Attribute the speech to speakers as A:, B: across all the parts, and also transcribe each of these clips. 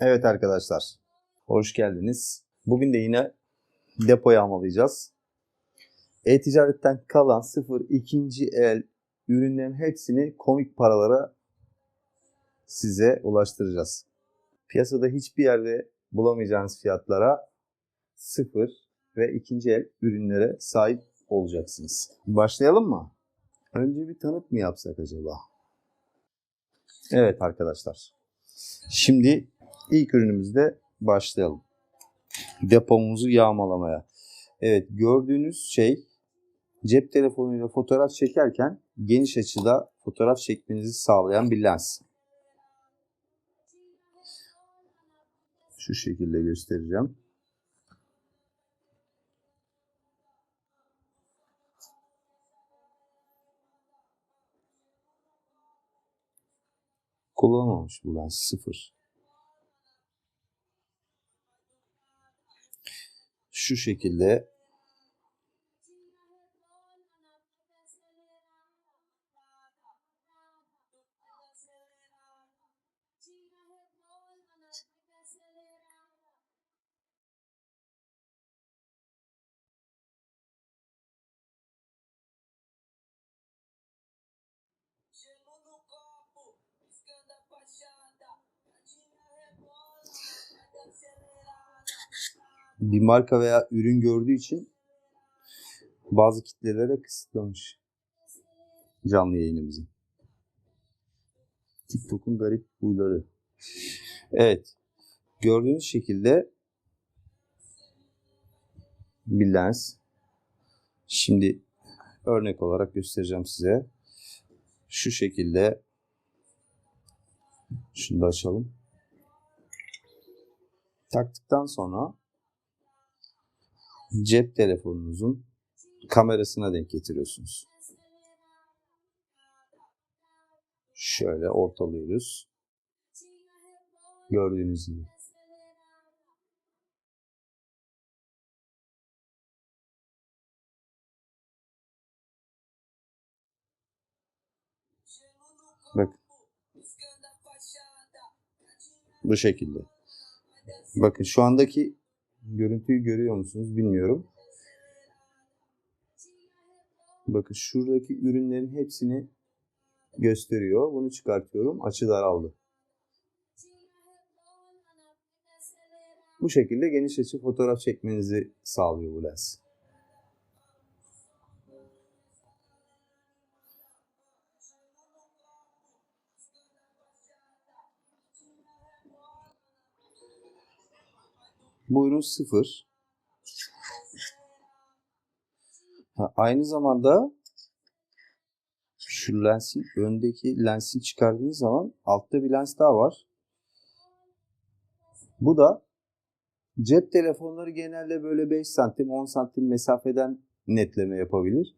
A: Evet arkadaşlar, hoş geldiniz. Bugün de yine depo yağmalayacağız. E-ticaretten kalan sıfır ikinci el ürünlerin hepsini komik paralara size ulaştıracağız. Piyasada hiçbir yerde bulamayacağınız fiyatlara sıfır ve ikinci el ürünlere sahip olacaksınız. Başlayalım mı? Önce bir tanıt mı yapsak acaba? Evet arkadaşlar. Şimdi ilk ürünümüzde başlayalım. Depomuzu yağmalamaya. Evet gördüğünüz şey cep telefonuyla fotoğraf çekerken geniş açıda fotoğraf çekmenizi sağlayan bir lens. Şu şekilde göstereceğim. Kullanılmamış bu lens sıfır. Şu şekilde bir marka veya ürün gördüğü için bazı kitlelere kısıtlamış canlı yayınımızı. TikTok'un garip huyları. Evet. Gördüğünüz şekilde bir lens. Şimdi örnek olarak göstereceğim size. Şu şekilde şunu da açalım. Taktıktan sonra cep telefonunuzun kamerasına denk getiriyorsunuz. Şöyle ortalıyoruz. Gördüğünüz gibi. Bak bu şekilde. Bakın şu andaki görüntüyü görüyor musunuz bilmiyorum. Bakın şuradaki ürünlerin hepsini gösteriyor. Bunu çıkartıyorum. Açı daraldı. Bu şekilde geniş açı fotoğraf çekmenizi sağlıyor bu lens. Bu ürün sıfır. Ha, aynı zamanda şu lensin öndeki lensin çıkardığınız zaman altta bir lens daha var. Bu da cep telefonları genelde böyle 5 santim 10 santim mesafeden netleme yapabilir.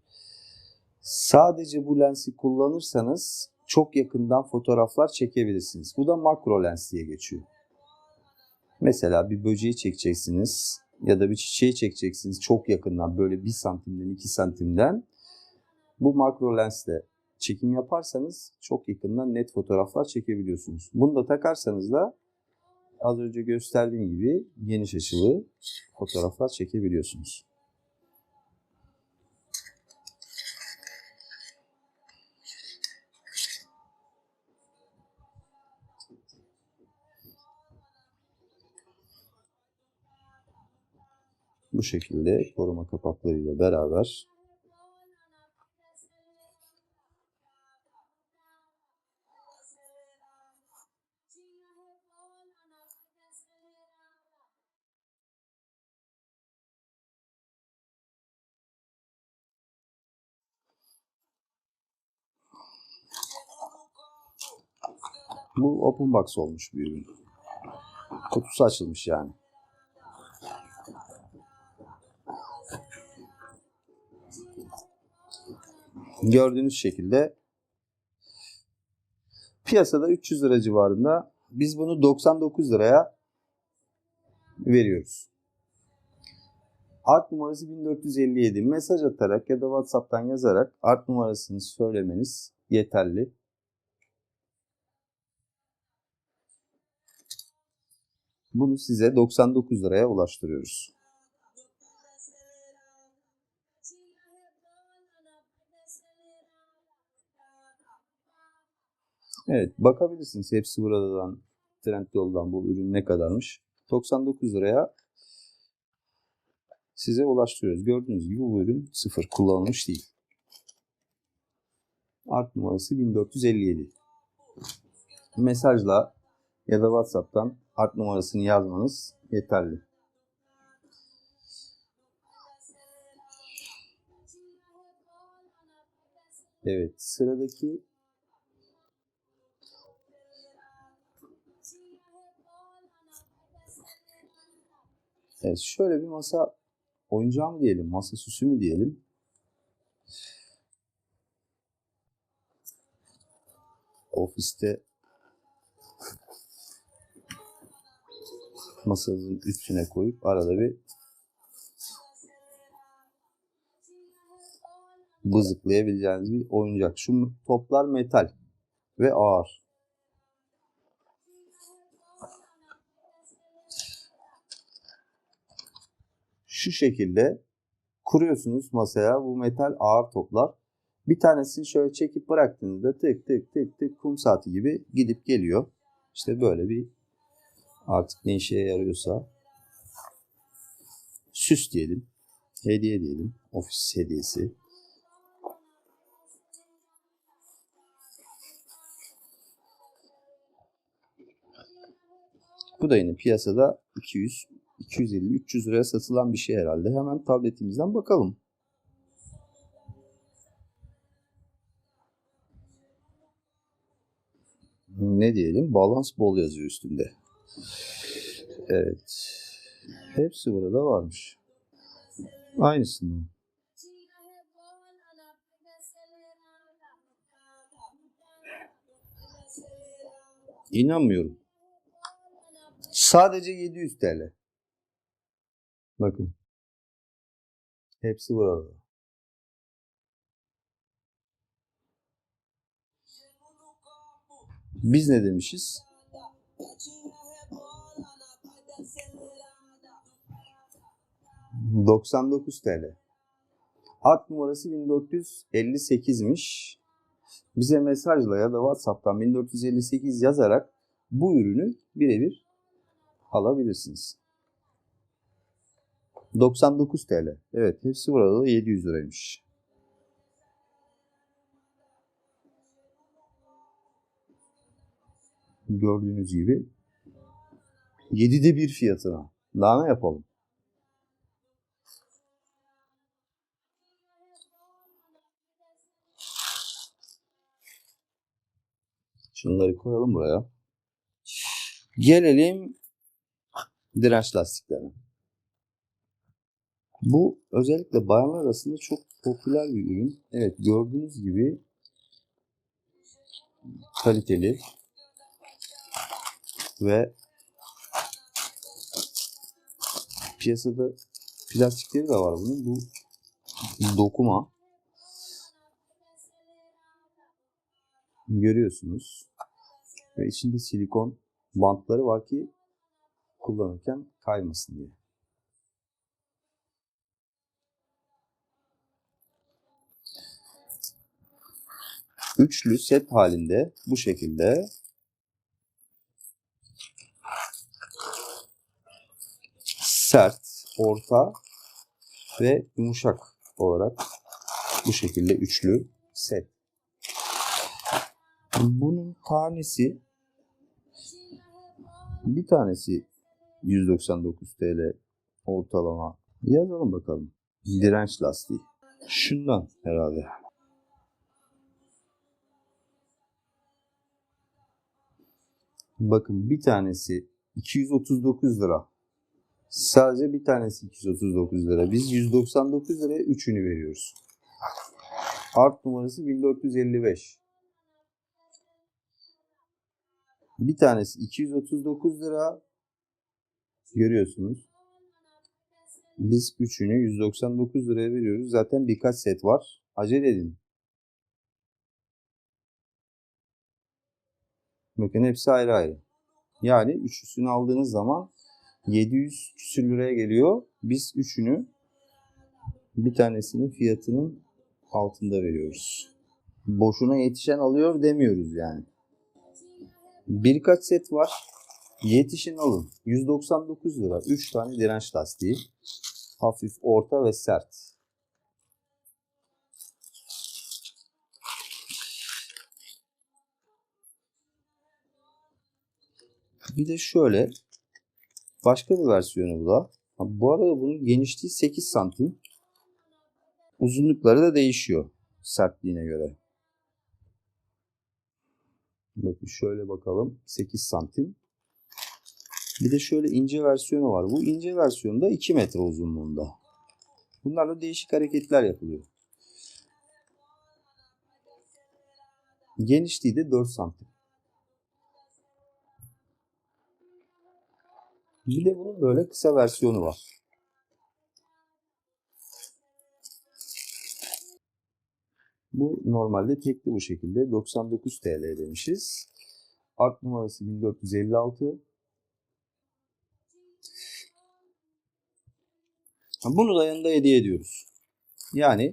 A: Sadece bu lensi kullanırsanız çok yakından fotoğraflar çekebilirsiniz. Bu da makro lens diye geçiyor. Mesela bir böceği çekeceksiniz ya da bir çiçeği çekeceksiniz çok yakından böyle 1 santimden 2 santimden. Bu makro lensle çekim yaparsanız çok yakından net fotoğraflar çekebiliyorsunuz. Bunu da takarsanız da az önce gösterdiğim gibi geniş açılı fotoğraflar çekebiliyorsunuz. Bu şekilde koruma kapaklarıyla beraber bu open box olmuş bir ürün. Kutusu açılmış yani. Gördüğünüz şekilde piyasada 300 lira civarında. Biz bunu 99 liraya veriyoruz. Art numarası 1457. Mesaj atarak ya da WhatsApp'tan yazarak art numarasını söylemeniz yeterli. Bunu size 99 liraya ulaştırıyoruz. Evet bakabilirsiniz hepsi buradan Trendyol'dan bu ürün ne kadarmış. 99 liraya size ulaştırıyoruz. Gördüğünüz gibi bu ürün sıfır kullanılmış değil. Art numarası 1457. Mesajla ya da WhatsApp'tan art numarasını yazmanız yeterli. Evet sıradaki Evet, şöyle bir masa oyuncağı mı diyelim, masa süsü mü diyelim. Ofiste masanın üstüne koyup arada bir bızıklayabileceğiniz bir oyuncak. Şu toplar metal ve ağır. Şu şekilde kuruyorsunuz masaya bu metal ağır toplar. Bir tanesini şöyle çekip bıraktığınızda tık tık tık tık kum saati gibi gidip geliyor. İşte böyle bir artık ne işe yarıyorsa süs diyelim, hediye diyelim, ofis hediyesi. Bu da yine piyasada 200 250-300 liraya satılan bir şey herhalde. Hemen tabletimizden bakalım. Ne diyelim? Balans bol yazıyor üstünde. Evet. Hepsi burada varmış. Aynısından. İnanmıyorum. Sadece 700 TL. Bakın. Hepsi burada. Biz ne demişiz? 99 TL. Hat numarası 1458'miş. Bize mesajla ya da WhatsApp'tan 1458 yazarak bu ürünü birebir alabilirsiniz. 99 TL. Evet hepsi burada da 700 liraymış. Gördüğünüz gibi 7'de bir fiyatına. Daha ne yapalım? Şunları koyalım buraya. Gelelim direnç lastiklerine. Bu özellikle bayanlar arasında çok popüler bir ürün. Evet gördüğünüz gibi kaliteli ve piyasada plastikleri de var bunun. Bu dokuma. Görüyorsunuz. Ve içinde silikon bantları var ki kullanırken kaymasın diye. Üçlü set halinde bu şekilde sert, orta ve yumuşak olarak bu şekilde üçlü set. Bunun tanesi bir tanesi 199 TL ortalama. Yazalım bakalım. Direnç lastiği. Şundan herhalde. Bakın bir tanesi 239 lira. Sadece bir tanesi 239 lira. Biz 199 liraya üçünü veriyoruz. Art numarası 1455. Bir tanesi 239 lira. Görüyorsunuz. Biz üçünü 199 liraya veriyoruz. Zaten birkaç set var. Acele edin. Bakın hepsi ayrı ayrı. Yani üçlüsünü aldığınız zaman 700 küsür liraya geliyor. Biz üçünü bir tanesinin fiyatının altında veriyoruz. Boşuna yetişen alıyor demiyoruz yani. Birkaç set var. Yetişin alın. 199 lira. 3 tane direnç lastiği. Hafif, orta ve sert. Bir de şöyle başka bir versiyonu bu da. Bu arada bunun genişliği 8 santim. Uzunlukları da değişiyor sertliğine göre. Bakın şöyle bakalım 8 santim. Bir de şöyle ince versiyonu var. Bu ince versiyonda 2 metre uzunluğunda. Bunlarla değişik hareketler yapılıyor. Genişliği de 4 santim. Bir de bunun böyle kısa versiyonu var. Bu normalde tekli bu şekilde 99 TL demişiz. Art numarası 1456. Ha, Bunu da yanında hediye ediyoruz. Yani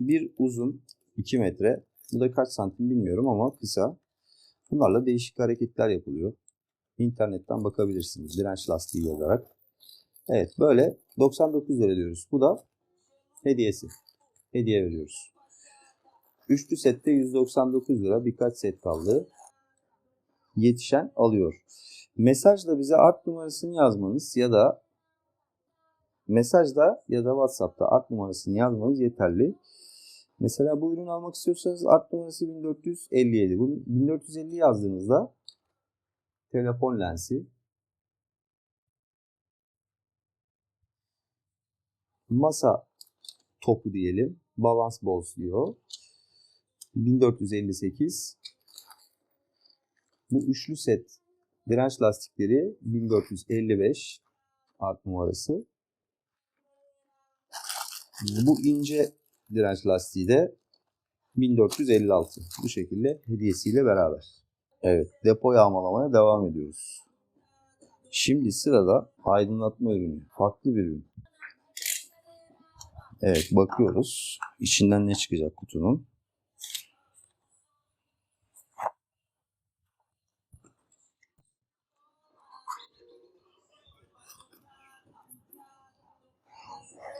A: bir uzun 2 metre. Bu da kaç santim bilmiyorum ama kısa. Bunlarla değişik hareketler yapılıyor. İnternetten bakabilirsiniz direnç lastiği yazarak. Evet böyle 99 lira diyoruz. Bu da hediyesi. Hediye veriyoruz. Üçlü sette 199 lira. Birkaç set kaldı. Yetişen alıyor. Mesajla bize art numarasını yazmanız ya da mesajda ya da WhatsApp'ta art numarasını yazmanız yeterli. Mesela bu ürünü almak istiyorsanız art numarası 1457. Bunu 1450 yazdığınızda telefon lensi masa topu diyelim. Balans balls diyor. 1458 bu üçlü set direnç lastikleri 1455 art numarası. Bu ince direnç lastiği de 1456. Bu şekilde hediyesiyle beraber. Evet, depo yağmalamaya devam ediyoruz. Şimdi sırada aydınlatma ürünü. Farklı bir ürün. Evet, bakıyoruz. İçinden ne çıkacak kutunun?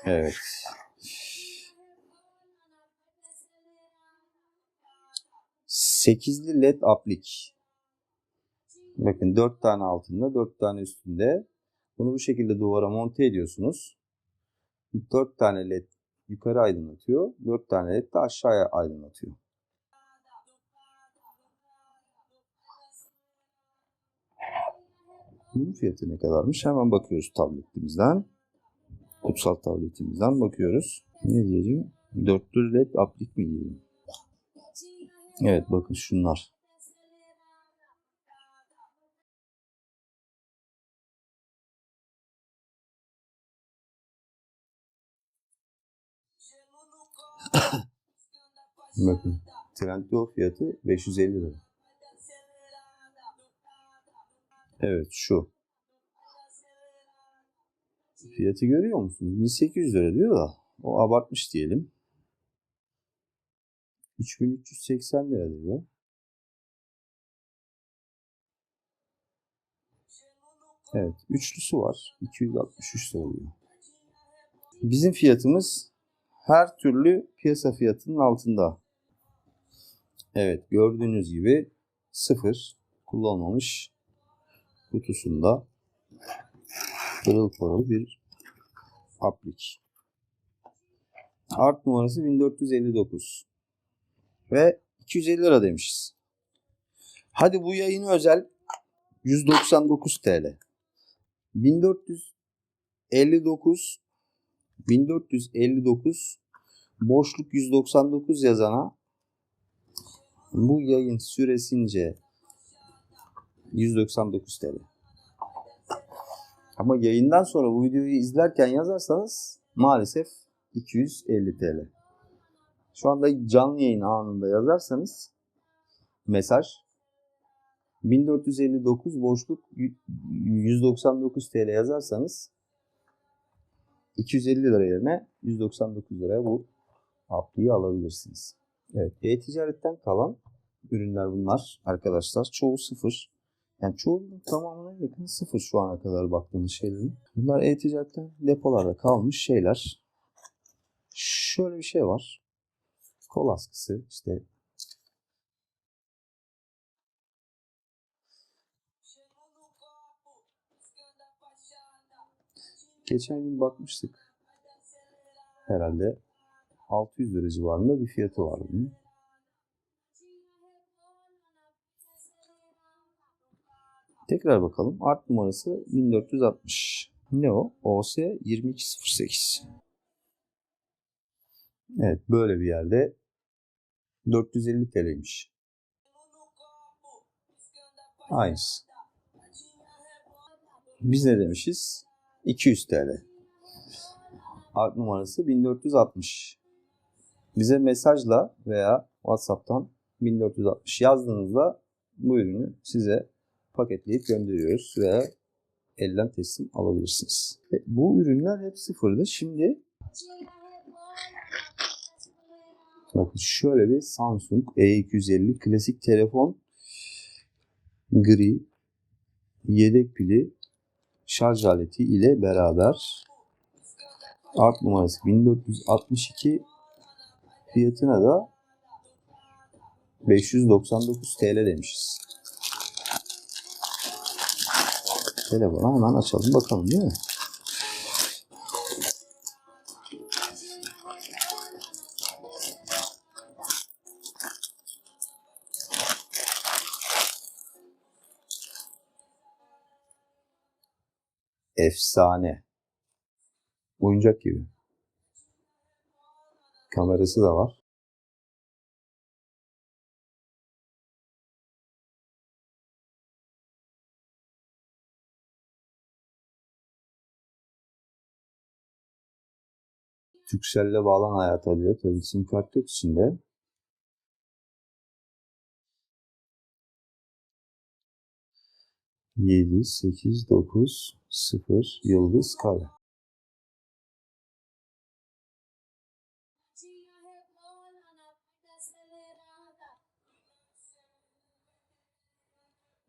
A: Evet. Sekizli led aplik. Bakın dört tane altında, dört tane üstünde. Bunu bu şekilde duvara monte ediyorsunuz. Dört tane led yukarı aydınlatıyor. Dört tane led de aşağıya aydınlatıyor. Bunun fiyatı ne kadarmış? Hemen bakıyoruz tabletimizden. Kutsal tabletimizden bakıyoruz. Ne diyeceğim? Dörtlü led aplik mi diyelim? Evet bakın şunlar. Bakın. Trendyol fiyatı 550 lira. Evet şu. Fiyatı görüyor musunuz? 1800 lira diyor da o abartmış diyelim. 3380 lira diyor. Evet. Üçlüsü var. 263 lira diyor. Bizim fiyatımız her türlü piyasa fiyatının altında. Evet. Gördüğünüz gibi sıfır kullanılmamış kutusunda pırıl pırıl bir aplik. Art numarası 1459 ve 250 lira demişiz. Hadi bu yayını özel 199 TL. 1459 1459 boşluk 199 yazana bu yayın süresince 199 TL. Ama yayından sonra bu videoyu izlerken yazarsanız maalesef 250 TL. Şu anda canlı yayın anında yazarsanız mesaj 1459 boşluk y- 199 TL yazarsanız 250 lira yerine 199 liraya bu apliği alabilirsiniz. Evet, e-ticaretten kalan ürünler bunlar arkadaşlar. Çoğu sıfır. Yani çoğu tamamına yakın sıfır şu ana kadar baktığımız şeylerin. Bunlar e-ticaretten depolarda kalmış şeyler. Şöyle bir şey var. Kol askısı işte geçen gün bakmıştık. Herhalde 600 lira civarında bir fiyatı var bunun. Tekrar bakalım. Art numarası 1460. Ne o? OS 2208. Evet böyle bir yerde 450 TL'ymiş. Aynısı. Biz ne demişiz? 200 TL. Art numarası 1460. Bize mesajla veya WhatsApp'tan 1460 yazdığınızda bu ürünü size paketleyip gönderiyoruz ve elden teslim alabilirsiniz. Ve bu ürünler hep sıfırdı. Şimdi bakın şöyle bir Samsung E250 klasik telefon gri yedek pili şarj aleti ile beraber art numarası 1462 fiyatına da 599 TL demişiz. Telefonu hemen açalım bakalım değil mi? Efsane. Oyuncak gibi. Kamerası da var. Turkcell'le bağlan hayata diyor. Tabii sim kart yok içinde. Yedi, sekiz, dokuz, sıfır, yıldız, kare.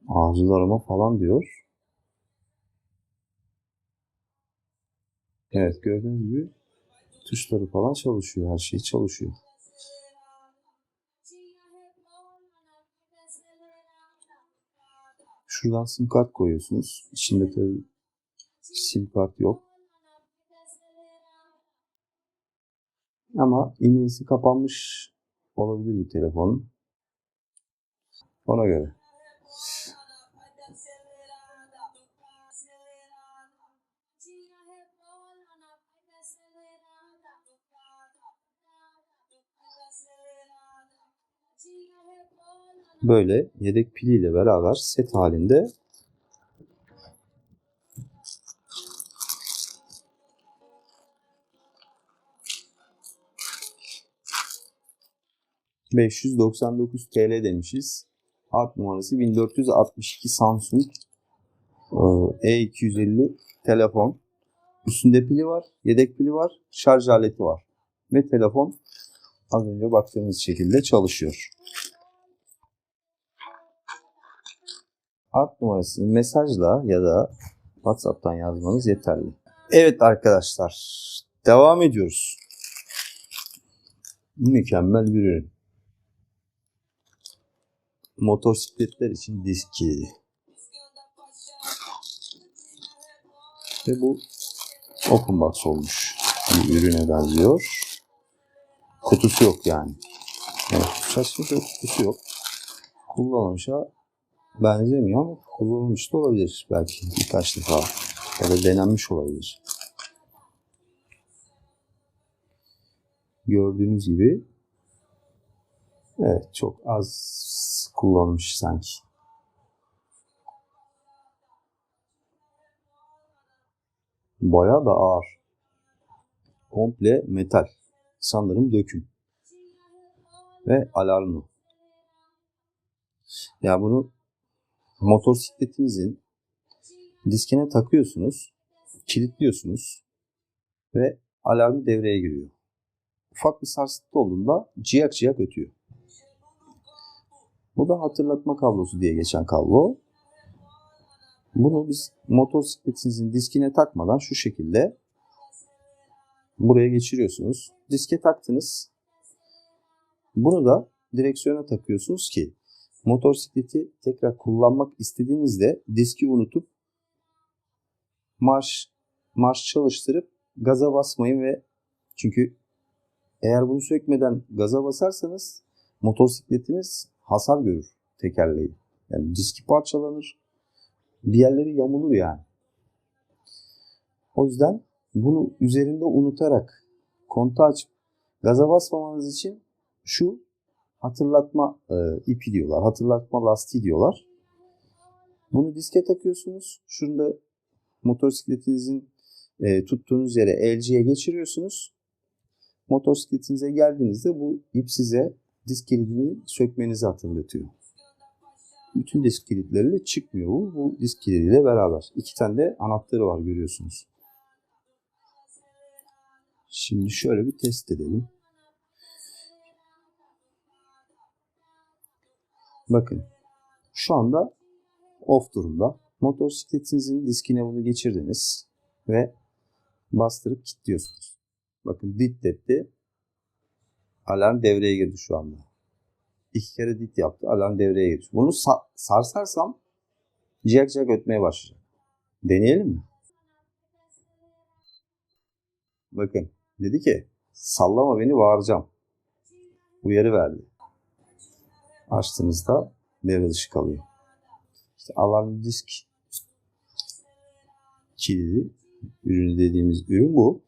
A: Acil arama falan diyor. Evet gördüğünüz gibi tuşları falan çalışıyor. Her şey çalışıyor. Şuradan sim kart koyuyorsunuz. İçinde tabii sim kart yok. Ama iğnesi kapanmış olabilir bu telefonun. Ona göre. Böyle yedek piliyle beraber set halinde ...599 TL demişiz. Art numarası 1462 Samsung e, E250 telefon. Üstünde pili var, yedek pili var, şarj aleti var. Ve telefon az önce baktığımız şekilde çalışıyor. Art numarasını mesajla ya da WhatsApp'tan yazmanız yeterli. Evet arkadaşlar, devam ediyoruz. Mükemmel bir ürün. Motosikletler için diski. Ve bu open box olmuş bir ürüne benziyor. Kutusu yok yani. Evet, saçma kutusu yok. Kullanılmışa benzemiyor ama kullanılmış da olabilir belki birkaç defa. Ya da denenmiş olabilir. Gördüğünüz gibi evet çok az kullanılmış sanki. Bayağı da ağır. Komple metal. Sanırım döküm. Ve alarmlı. Ya bunu motosikletinizin diskine takıyorsunuz, kilitliyorsunuz ve alarmı devreye giriyor. Ufak bir sarsıntı olduğunda ciyak ciyak ötüyor. Bu da hatırlatma kablosu diye geçen kablo. Bunu biz motosikletinizin diskine takmadan şu şekilde buraya geçiriyorsunuz. Diske taktınız. Bunu da direksiyona takıyorsunuz ki motosikleti tekrar kullanmak istediğinizde diski unutup marş marş çalıştırıp gaza basmayın ve çünkü eğer bunu sökmeden gaza basarsanız motosikletiniz hasar görür tekerleği. Yani diski parçalanır. Bir yerleri yamulur yani. O yüzden bunu üzerinde unutarak kontağı açıp gaza basmamanız için şu hatırlatma e, ipi diyorlar. Hatırlatma lastiği diyorlar. Bunu diske takıyorsunuz. Şurada motosikletinizin e, tuttuğunuz yere elciye geçiriyorsunuz. Motosikletinize geldiğinizde bu ip size disk kilidini sökmenizi hatırlatıyor. Bütün disk kilitleriyle çıkmıyor bu. Bu disk kilidiyle beraber. İki tane de anahtarı var görüyorsunuz. Şimdi şöyle bir test edelim. Bakın şu anda off durumda. Motosikletinizin diskine bunu geçirdiniz ve bastırıp kilitliyorsunuz. Bakın dit etti. Alarm devreye girdi şu anda. İki kere dit yaptı. Alarm devreye girdi. Bunu sa- sarsarsam ciyak ciyak ötmeye başlayacak. Deneyelim mi? Bakın dedi ki sallama beni bağıracağım. Uyarı verdi. Açtığınızda devre dışı kalıyor. İşte alarm disk kilidi ürünü dediğimiz ürün bu.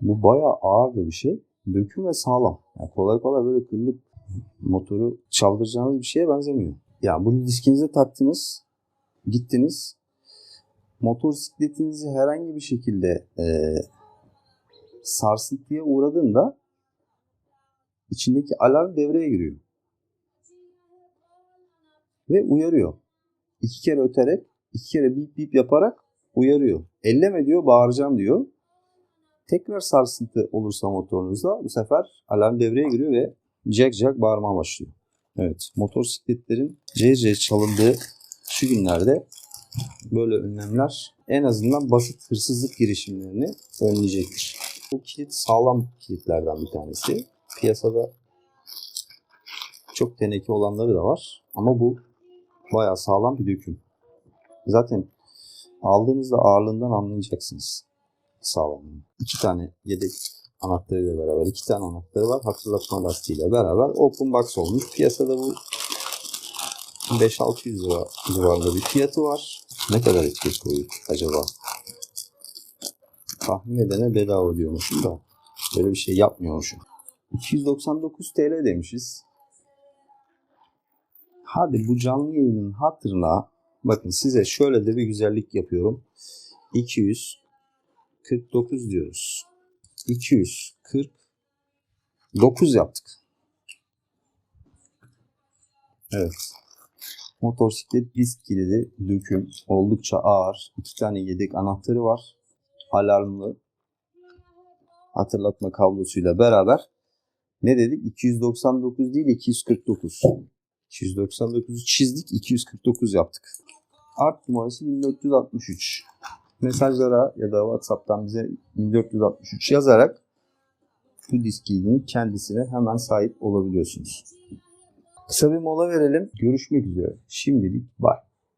A: Bu bayağı ağır da bir şey. Döküm ve sağlam. Yani kolay kolay böyle kırılıp motoru çaldıracağınız bir şeye benzemiyor. Yani bunu diskinize taktınız. Gittiniz. Motosikletinizi herhangi bir şekilde e, sarsıntıya uğradığında içindeki alarm devreye giriyor. Ve uyarıyor. İki kere öterek, iki kere bip bip yaparak uyarıyor. Elleme diyor, bağıracağım diyor. Tekrar sarsıntı olursa motorunuzda bu sefer alarm devreye giriyor ve jack jack bağırmaya başlıyor. Evet, motosikletlerin CC çalındığı şu günlerde böyle önlemler en azından basit hırsızlık girişimlerini önleyecektir. Bu kilit sağlam kilitlerden bir tanesi. Piyasada çok teneke olanları da var ama bu bayağı sağlam bir döküm. Zaten aldığınızda ağırlığından anlayacaksınız sağlamlığını. İki tane yedek anahtarıyla beraber iki tane anahtarı var. Hatırlatma lastiğiyle beraber open box olmuş. Piyasada bu 5-600 lira civarında bir fiyatı var. Ne kadar etiket koyuyor acaba? Tahmin edene bedava diyormuşum da böyle bir şey yapmıyormuşum. 299 TL demişiz. Hadi bu canlı yayının hatırına bakın size şöyle de bir güzellik yapıyorum. 249 diyoruz. 249 yaptık. Evet. Motosiklet disk kilidi döküm oldukça ağır. İki tane yedek anahtarı var. Alarmlı hatırlatma kablosuyla beraber ne dedik? 299 değil 249. 299'u çizdik 249 yaptık. Art numarası 1463. Mesajlara ya da WhatsApp'tan bize 1463 yazarak bu disk kilidinin kendisine hemen sahip olabiliyorsunuz. Kısa bir mola verelim. Görüşmek üzere. Şimdilik bye.